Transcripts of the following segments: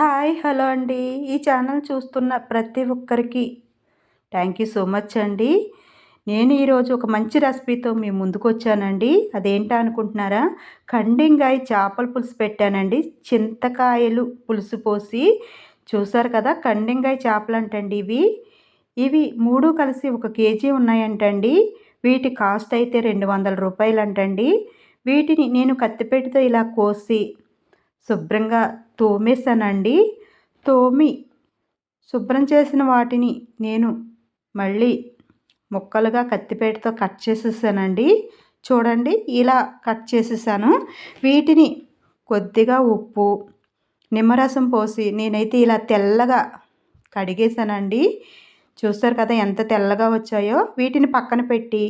Hi hello అండి. ఈ channel చూస్తున్న ప్రతి ఒక్కరికి థ్యాంక్ యూ సో మచ్ అండి. నేను ఈరోజు ఒక మంచి రెసిపీతో మీ ముందుకు వచ్చానండి అదేంటా అనుకుంటున్నారా? కండింగాయ చేపల పులుసు పెట్టానండి. చింతకాయలు పులుసు పోసి చూసారు కదా కండింగాయ చేపలు అంటండి ఇవి. ఇవి మూడు కలిసి ఒక కేజీ ఉన్నాయంటండి. వీటి కాస్ట్ అయితే రెండు వందల రూపాయలు అంటండి వీటిని నేను కత్తిపెట్టితో ఇలా కోసి శుభ్రంగా తోమేసానండి తోమి శుభ్రం చేసిన వాటిని నేను మళ్ళీ ముక్కలుగా కత్తిపేటతో కట్ చేసేసానండి. చూడండి ఇలా కట్ చేసేసాను. వీటిని కొద్దిగా ఉప్పు నిమ్మరసం పోసి నేనైతే ఇలా తెల్లగా కడిగేసానండి చూస్తారు కదా ఎంత తెల్లగా వచ్చాయో. వీటిని పక్కన పెట్టి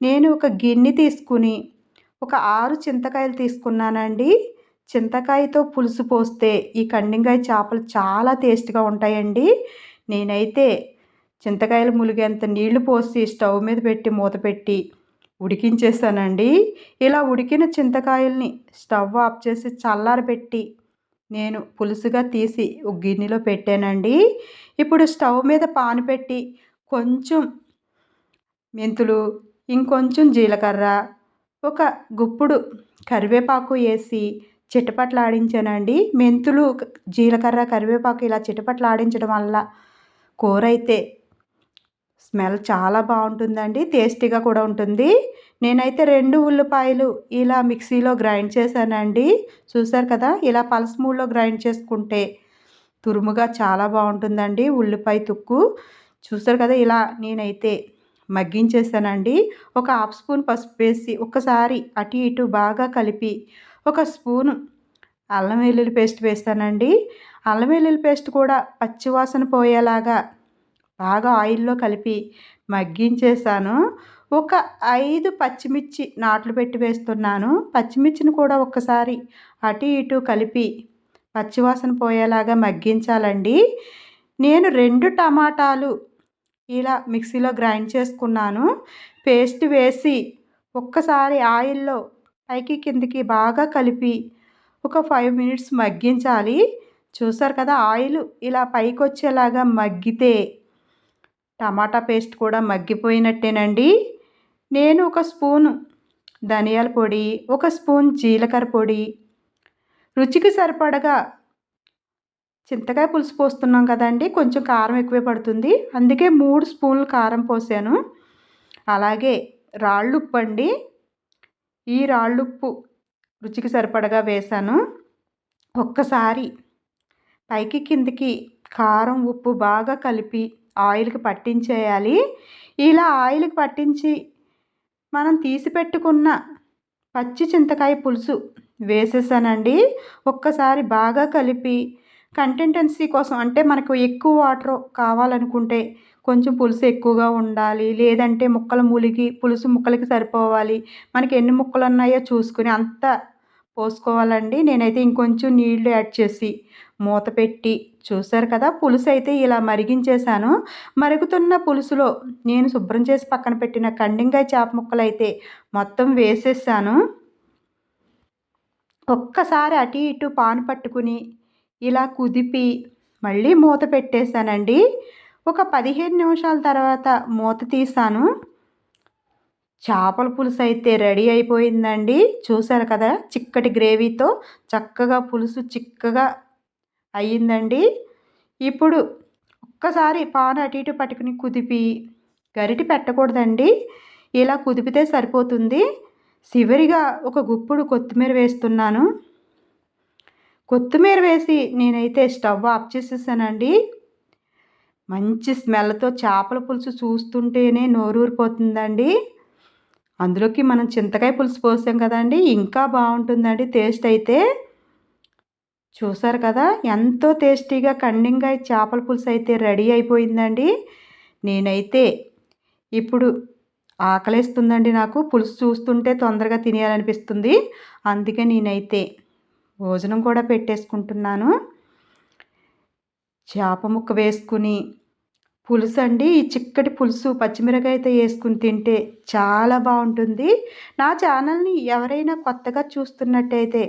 నేను ఒక గిన్నె తీసుకుని ఒక ఆరు చింతకాయలు తీసుకున్నానండి. చింతకాయతో పులుసు పోస్తే ఈ కండింగాయ చేపలు చాలా టేస్ట్గా ఉంటాయండి. నేనైతే చింతకాయలు ములిగేంత నీళ్ళు పోసి స్టవ్ మీద పెట్టి మూత పెట్టి ఉడికించేసానండి. ఇలా ఉడికిన చింతకాయల్ని స్టవ్ ఆఫ్ చేసి చల్లారబెట్టి నేను పులుసుగా తీసి ఒక గిన్నెలో పెట్టానండి. ఇప్పుడు స్టవ్ మీద పాను పెట్టి కొంచెం మెంతులు ఇంకొంచెం జీలకర్ర ఒక గుప్పుడు కరివేపాకు వేసి చిటపట్లాడించానండి. మెంతులు జీలకర్ర కరివేపాకు ఇలా చిటపట్లాడించడం వల్ల కూర అయితే స్మెల్ చాలా బాగుంటుందండి టేస్టీగా కూడా ఉంటుంది. నేనైతే రెండు ఉల్లిపాయలు ఇలా మిక్సీలో గ్రైండ్ చేశానండి. చూసారు కదా ఇలా పలసమూడులో గ్రైండ్ చేసుకుంటే తురుముగా చాలా బాగుంటుందండి ఉల్లిపాయ తుక్కు. చూసారు కదా ఇలా నేనైతే మగ్గించేసానండి ఒక హాఫ్ స్పూన్ పసుపు వేసి ఒకసారి అటు ఇటు బాగా కలిపి ఒక స్పూను అల్లం వెల్లుల్లి పేస్ట్ వేస్తానండి. అల్లం వెల్లుల్లి పేస్ట్ కూడా పచ్చివాసన పోయేలాగా బాగా ఆయిల్లో కలిపి మగ్గించేసాను. ఒక ఐదు పచ్చిమిర్చి నాట్లు పెట్టి వేస్తున్నాను. పచ్చిమిర్చిని కూడా ఒక్కసారి అటు ఇటు కలిపి పచ్చివాసన పోయేలాగా మగ్గించాలండి. నేను రెండు టమాటాలు ఇలా మిక్సీలో గ్రైండ్ చేసుకున్నాను. పేస్ట్ వేసి ఒక్కసారి ఆయిల్లో పైకి కిందికి బాగా కలిపి ఒక ఫైవ్ మినిట్స్ మగ్గించాలి. చూసారు కదా ఆయిల్ ఇలా పైకి వచ్చేలాగా మగ్గితే టమాటా పేస్ట్ కూడా మగ్గిపోయినట్టేనండి. నేను ఒక స్పూను ధనియాల పొడి ఒక స్పూన్ జీలకర్ర పొడి. రుచికి సరిపడగా చింతకాయ పులుసు పోస్తున్నాం కదండి కొంచెం కారం ఎక్కువే పడుతుంది. అందుకే మూడు స్పూన్లు కారం పోసాను. అలాగే రాళ్ళు ఉప్పు అండి ఈ రాళ్ళుప్పు రుచికి సరిపడగా వేశాను. ఒక్కసారి పైకి కిందికి కారం ఉప్పు బాగా కలిపి ఆయిల్కి పట్టించేయాలి. ఇలా ఆయిల్కి పట్టించి మనం తీసి పెట్టుకున్న పచ్చి చింతకాయ పులుసు వేసేసానండి. ఒక్కసారి బాగా కలిపి కంటెంటెన్సీ కోసం అంటే మనకు ఎక్కువ వాటర్ కావాలనుకుంటే కొంచెం పులుసు ఎక్కువగా ఉండాలి. లేదంటే ముక్కలు ములిగి పులుసు ముక్కలకి సరిపోవాలి. మనకి ఎన్ని ముక్కలు ఉన్నాయో చూసుకుని అంత పోసుకోవాలండి. నేనైతే ఇంకొంచెం నీళ్ళు యాడ్ చేసి మూత పెట్టి చూసారు కదా పులుసు అయితే ఇలా మరిగించేశాను. మరుగుతున్న పులుసులో నేను శుభ్రం చేసి పక్కన పెట్టిన కండింగాయ చేప ముక్కలు అయితే మొత్తం వేసేసాను. ఒక్కసారి అటు ఇటు పాను పట్టుకుని ఇలా కుదిపి మళ్ళీ మూత పెట్టేశానండి. ఒక పదిహేను నిమిషాల తర్వాత మూత తీసాను. చేపల పులుసు అయితే రెడీ అయిపోయిందండి. చూశారు కదా చిక్కటి గ్రేవీతో చక్కగా పులుసు చిక్కగా అయ్యిందండి. ఇప్పుడు ఒక్కసారి పాను అటు ఇటు పట్టుకుని కుదిపి గరిటి పెట్టకూడదండి. ఇలా కుదిపితే సరిపోతుంది. చివరిగా ఒక గుప్పుడు కొత్తిమీర వేస్తున్నాను. కొత్తిమీర వేసి నేనైతే స్టవ్ ఆఫ్ చేసేసానండి. మంచి స్మెల్తో చేపల పులుసు చూస్తుంటేనే నోరూరిపోతుందండి. అందులోకి మనం చింతకాయ పులుసు పోసాం కదండి ఇంకా బాగుంటుందండి టేస్ట్ అయితే. చూసారు కదా ఎంతో టేస్టీగా కండింగా చేపల పులుసు అయితే రెడీ అయిపోయిందండి. నేనైతే ఇప్పుడు ఆకలేస్తుందండి నాకు పులుసు చూస్తుంటే తొందరగా తినేయాలనిపిస్తుంది. అందుకే నేనైతే భోజనం కూడా పెట్టేసుకుంటున్నాను. చేప ముక్క వేసుకుని పులుసు అండి ఈ చిక్కటి పులుసు పచ్చిమిరకాయతో అయితే వేసుకుని తింటే చాలా బాగుంటుంది. నా ఛానల్ని ఎవరైనా కొత్తగా చూస్తున్నట్టయితే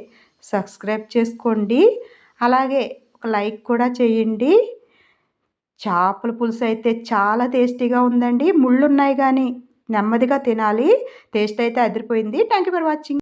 సబ్స్క్రైబ్ చేసుకోండి. అలాగే ఒక లైక్ కూడా చేయండి. చేపల పులుసు అయితే చాలా టేస్టీగా ఉందండి. ముళ్ళు ఉన్నాయి కానీ నెమ్మదిగా తినాలి. టేస్ట్ అయితే అదిరిపోయింది. Thank you for watching.